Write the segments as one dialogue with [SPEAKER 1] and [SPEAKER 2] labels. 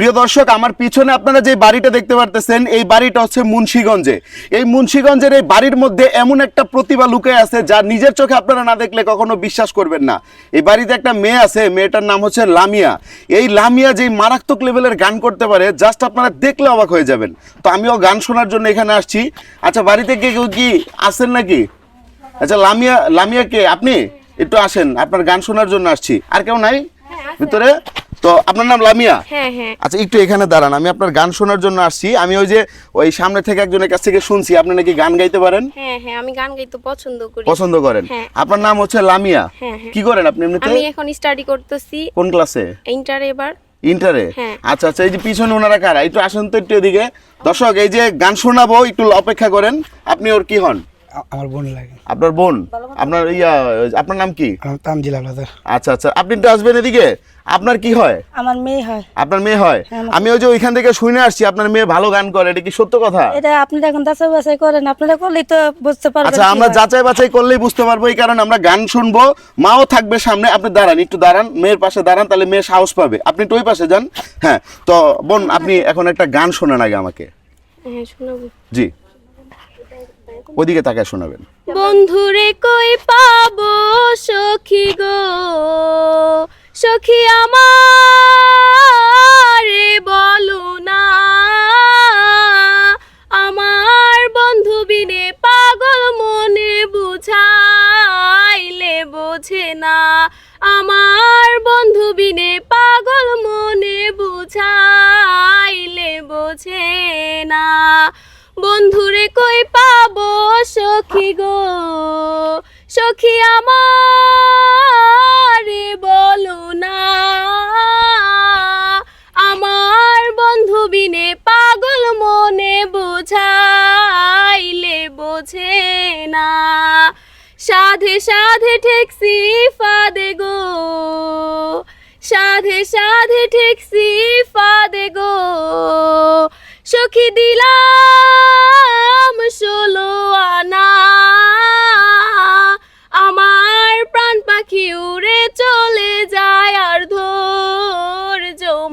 [SPEAKER 1] প্রিয় দর্শক আমার পিছনে আপনারা যে বাড়িটা দেখতে পারতেছেন এই বাড়িটা হচ্ছে মুন্সিগঞ্জে। এই মুন্সিগঞ্জের এই বাড়ির মধ্যে এমন একটা প্রতিভা লুকে আছে যা নিজের চোখে আপনারা না দেখলে কখনো বিশ্বাস করবেন না। এই বাড়িতে একটা মেয়ে আছে মেয়েটার নাম হচ্ছে লামিয়া। এই লামিয়া যেই মারাত্মক লেভেলের গান করতে পারে জাস্ট আপনারা দেখলে অবাক হয়ে যাবেন। তো আমিও গান শোনার জন্য এখানে আসছি। আচ্ছা বাড়িতে কে কেউ কি আসেন নাকি? আচ্ছা লামিয়া লামিয়া কে? আপনি? একটু আসেন আপনার গান শোনার জন্য আসছি। আর কেউ নাই? ভিতরে? তো আপনার নাম লামিয়া?
[SPEAKER 2] হ্যাঁ হ্যাঁ।
[SPEAKER 1] আচ্ছা একটু এখানে দাঁড়ান আমি আপনার গান শোনার জন্য আসছি। আমি ওই যে ওই সামনে থেকে একজনের কাছ থেকে শুনছি আপনি নাকি গান গাইতে পারেন?
[SPEAKER 2] হ্যাঁ হ্যাঁ আমি গান গাইতে পছন্দ করি।
[SPEAKER 1] পছন্দ করেন।
[SPEAKER 2] হ্যাঁ।
[SPEAKER 1] আপনার নাম হচ্ছে লামিয়া।
[SPEAKER 2] হ্যাঁ, হ্যাঁ।
[SPEAKER 1] কি করেন আপনি এমনিতে?
[SPEAKER 2] আমি এখন স্টাডি করতেছি।
[SPEAKER 1] কোন ক্লাসে
[SPEAKER 2] ইন্টার এবার।
[SPEAKER 1] ইন্টারে। আচ্ছা আচ্ছা এই যে পিছনে ওনারা কারা? একটু আসেন তো একটু এদিকে। দর্শক এই যে গান শোনাবো একটু অপেক্ষা করেন। আপনি ওর কি হন?
[SPEAKER 3] আমার বোন লাগে।
[SPEAKER 1] আপনার বোন? আপনার ইয়া আপনার নাম কি?
[SPEAKER 3] তামজিল আলাদা
[SPEAKER 1] আচ্ছা আচ্ছা আপনি একটু আসবেন এদিকে। আপনার কি হয়?
[SPEAKER 4] আমার মেয়ে হয়।
[SPEAKER 1] আপনার মেয়ে হয়?
[SPEAKER 4] হ্যাঁ,
[SPEAKER 1] আমি ওই যে ওইখান থেকে শুনে আসছি আপনার মেয়ে ভালো গান করে এটা কি সত্য কথা?
[SPEAKER 4] এটা আপনারা এখন যাচাই বাছাই করেন আপনারা করলেই তো বুঝতে পারবেন
[SPEAKER 1] আচ্ছা আমরা যাচাই বাছাই করলেই বুঝতে পারব এই কারণে আমরা গান শুনব। মাও থাকবে সামনে আপনি দাঁড়ান একটু দাঁড়ান মেয়ের পাশে দাঁড়ান তাহলে মেয়ে সাহস পাবে। আপনি তো ওই পাশে যান হ্যাঁ। তো বোন আপনি এখন একটা গান শোনান আগে আমাকে।
[SPEAKER 2] হ্যাঁ শোনাবো।
[SPEAKER 1] জি। ওদিকে তাকায় শোনাবেন।
[SPEAKER 2] বন্ধুরে কই পাবো সখী গো? সখী আমার সখী গো, সখী আমার বলো না। আমার বন্ধু বিনে পাগল মনে বোঝাইলে বোঝে না। সাধে সাধে ঠেকসি ফাদে গো, সাধে সাধে ঠেকসি ফাদে গো। সখী দিলাম ষোলো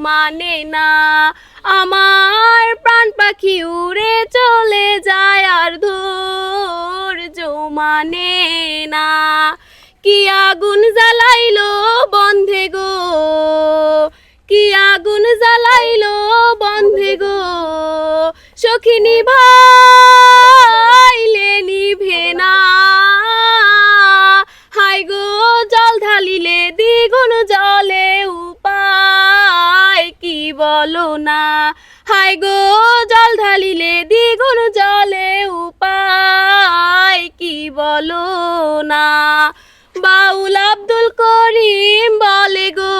[SPEAKER 2] মানে না। আমার প্রাণ পাখি উড়ে চলে যায় আর ধৈর্য মানে না। কি আগুন জ্বালাইলো বন্ধে গো? কি আগুন জ্বালাইলো বন্ধে গো? সখিনী ভাইলে আব্দুল করিম বলে গো।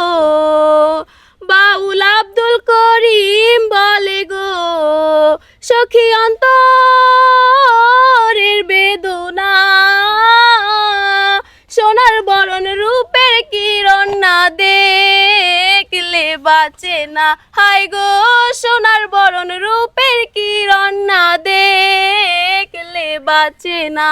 [SPEAKER 2] বাউল আব্দুল করিম বলে গো, সখী অন্তরের বেদনা। সোনার বরণ রূপের কিরণ না দেখলে বাঁচে না। হাই গো, সোনার বরণ রূপের কিরণ না দেখলে বাঁচে না।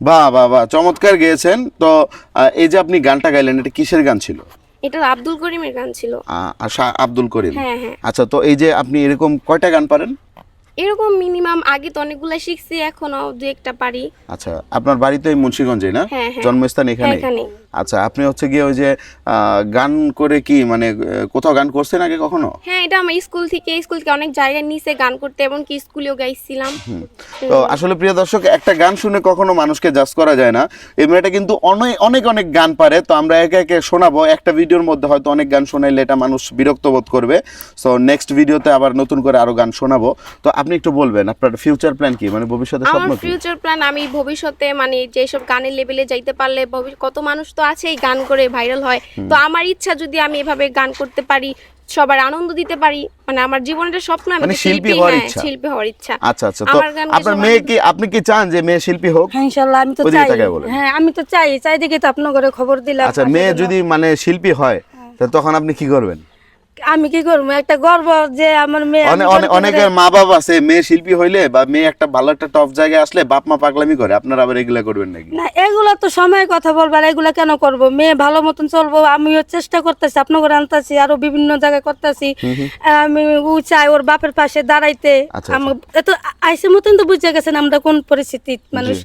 [SPEAKER 1] বাহ বাহ বাহ চমৎকার গেয়েছেন। তো এই যে আপনি গানটা গাইলেন এটা কিসের গান ছিল?
[SPEAKER 2] এটা আব্দুল করিমের গান ছিল।
[SPEAKER 1] আশা আব্দুল করিম।
[SPEAKER 2] হ্যাঁ হ্যাঁ।
[SPEAKER 1] আচ্ছা তো এই যে আপনি এরকম কয়টা গান পারেন?
[SPEAKER 2] এরকম মিনিমাম আগে তো অনেকগুলো শিখছি এখনও দু একটা পারি।
[SPEAKER 1] আচ্ছা আপনার বাড়ি তো এই মুন্সিগঞ্জে না?
[SPEAKER 2] হ্যাঁ।
[SPEAKER 1] জন্মস্থান এখানে। আচ্ছা আপনি হচ্ছে গিয়ে ওই যে গান করে কি মানে কোথাও গান করছেন আগে কখনো?
[SPEAKER 2] হ্যাঁ এটা আমার স্কুল থেকে স্কুল থেকে অনেক জায়গায় নিচে গান করতে এমনকি স্কুলেও গাইছিলাম।
[SPEAKER 1] তো আসলে প্রিয় দর্শক একটা গান শুনে কখনো মানুষকে জাজ করা যায় না। এই মেয়েটা কিন্তু অনেক অনেক অনেক গান পারে। তো আমরা একে একে শোনাবো। একটা ভিডিওর মধ্যে হয়তো অনেক গান শোনাইলে এটা মানুষ বিরক্ত বোধ করবে। সো নেক্সট ভিডিওতে আবার নতুন করে আরও গান শোনাবো। তো আপনি একটু বলবেন আপনার ফিউচার প্ল্যান কি? মানে ভবিষ্যতে স্বপ্ন কি?
[SPEAKER 2] ফিউচার প্ল্যান আমি ভবিষ্যতে মানে যেসব গানের লেভেলে যাইতে পারলে কত মানুষ তো আছেই গান করে ভাইরাল হয়। তো আমার ইচ্ছা যদি আমি এভাবে গান করতে পারি সবার আনন্দ দিতে পারি মানে আমার জীবনের স্বপ্ন আমি
[SPEAKER 1] মানে শিল্পী হওয়ার
[SPEAKER 2] হ্যাঁ,
[SPEAKER 1] ইচ্ছা।
[SPEAKER 2] শিল্পী হওয়ার ইচ্ছা।
[SPEAKER 1] আচ্ছা আচ্ছা তো আপনার মেয়ে কি আপনি কি চান যে মেয়ে শিল্পী হোক?
[SPEAKER 4] হ্যাঁ ইনশাআল্লাহ আমি তো চাই। হ্যাঁ আমি তো চাই চাই দেখি তো আপনার ঘরে খবর দিলাম।
[SPEAKER 1] আচ্ছা মেয়ে যদি মানে শিল্পী হয়। তা তখন আপনি কি করবেন?
[SPEAKER 4] আমি কি করব? একটা গর্ব যে আমার মেয়ে
[SPEAKER 1] অনেকের মা বাবা আছে মেয়ে শিল্পী হইলে বা মেয়ে একটা ভালো একটা টপ জায়গায় আসলে বাপ মা পাগলামি করে আপনারা আবার এগুলা করবেন নাকি?
[SPEAKER 4] না এগুলো তো সময় কথা বলবার এগুলা কেন করব? মেয়ে ভালো মতন চলবো আমিও চেষ্টা করতেছি আপনার ঘরে আনতেছি আরও বিভিন্ন জায়গায় করতেছি। আমি ও চাই ওর বাপের পাশে দাঁড়াইতে।
[SPEAKER 1] আচ্ছা,
[SPEAKER 4] আমার এত আইসে মতন তো বুঝে গেছেন আমরা কোন পরিস্থিতি মানুষ।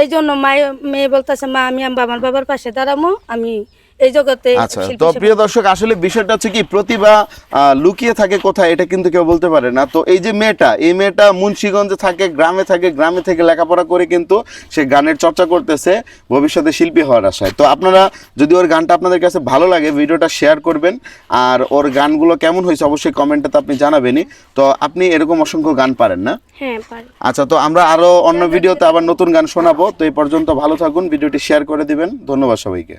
[SPEAKER 4] এই জন্য মায়ে মেয়ে বলতেছে মা আমি আমার আমার বাবার পাশে দাঁড়াবো আমি এই জগতে
[SPEAKER 1] আচ্ছা তো প্রিয় দর্শক আসলে বিষয়টা হচ্ছে কি প্রতিভা লুকিয়ে থাকে কোথায় এটা কিন্তু কেউ বলতে পারে না। তো এই যে মেয়েটা এই মেয়েটা মুন্সিগঞ্জে থাকে গ্রামে থাকে গ্রামে থেকে লেখাপড়া করে কিন্তু সে গানের চর্চা করতেছে ভবিষ্যতে শিল্পী হওয়ার আশায়। তো আপনারা যদি ওর গানটা আপনাদের কাছে ভালো লাগে ভিডিওটা শেয়ার করবেন। আর ওর গানগুলো কেমন হয়েছে অবশ্যই কমেন্টে তো আপনি জানাবেনই। তো আপনি এরকম অসংখ্য গান পারেন না?
[SPEAKER 2] হ্যাঁ
[SPEAKER 1] আচ্ছা তো আমরা আরও অন্য ভিডিওতে আবার নতুন গান শোনাবো। তো এই পর্যন্ত ভালো থাকুন ভিডিওটি শেয়ার করে দিবেন। ধন্যবাদ সবাইকে।